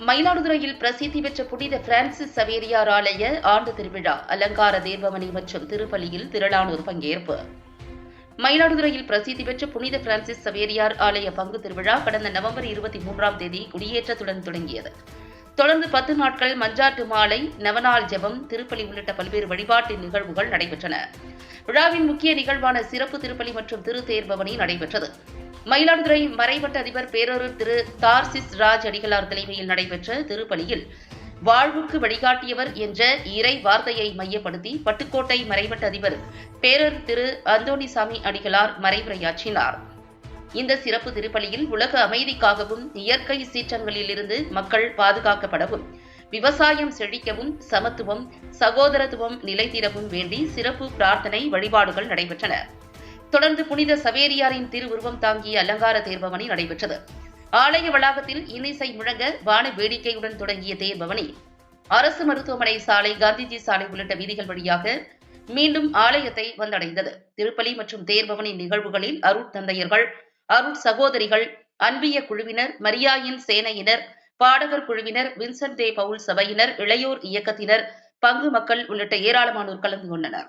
மயிலாடுதுறையில் பிரசித்தி பெற்ற புனித பிரான்சிஸ் சவேரியார் ஆலய ஆண்டு திருவிழா அலங்கார தேர்பவனி மற்றும் திருப்பலியில் திரளானோர் பங்கேற்பு. மயிலாடுதுறையில் பிரசித்தி பெற்ற புனித பிரான்சிஸ் சவேரியார் ஆலய பங்கு திருவிழா கடந்த நவம்பர் இருபத்தி மூன்றாம் தேதி குடியேற்றத்துடன் தொடங்கியது. தொடர்ந்து பத்து நாட்கள் மஞ்சாட்டு மாலை நவநாள் ஜெபம் திருப்பலி உள்ளிட்ட பல்வேறு வழிபாட்டு நிகழ்வுகள் நடைபெற்றன. விழாவின் முக்கிய நிகழ்வான சிறப்பு திருப்பலி மற்றும் திருத்தேர்பவனி நடைபெற்றது. மயிலாடுதுறை மறைவட்ட அதிபர் பேரூர் திரு தார்சிஸ் ராஜ் அடிகளார் தலைமையில் நடைபெற்ற திருப்பலியில் வாழ்வுக்கு வழிகாட்டியவர் என்ற இறை வார்த்தையை மையப்படுத்தி பட்டுக்கோட்டை மறைவட்ட அதிபர் பேரர் திரு அந்தோணிசாமி அடிகளார் மறைவுரையாற்றினார். இந்த சிறப்பு திருப்பலியில் உலக அமைதிக்காகவும் இயற்கை சீற்றங்களிலிருந்து மக்கள் பாதுகாக்கப்படவும் விவசாயம் செழிக்கவும் சமத்துவம் சகோதரத்துவம் நிலைத்திரவும் வேண்டி சிறப்பு பிரார்த்தனை வழிபாடுகள் நடைபெற்றன. தொடர்ந்து புனித சவேரியாரின் திருவுருவம் தாங்கிய அலங்கார தேர்பவனி நடைபெற்றது. ஆலய வளாகத்தில் இன்னிசை முழங்க வான வேடிக்கையுடன் தொடங்கிய தேர்பவனி. அரசு மருத்துவமனை சாலை காந்திஜி சாலை உள்ளிட்ட வீதிகள் வழியாக மீண்டும் ஆலயத்தை வந்தடைந்தது. திருப்பலி மற்றும் தேர்பவனி நிகழ்வுகளில் அருட்தந்தையர்கள் அருட் சகோதரிகள் அன்பிய குழுவினர் மரியாயின் சேனையினர் பாடகர் குழுவினர் வின்சென்ட் தே பவுல் சபையினர் இளையோர் இயக்கத்தினர் பங்கு மக்கள் உள்ளிட்ட ஏராளமானோர் கலந்து கொண்டனர்.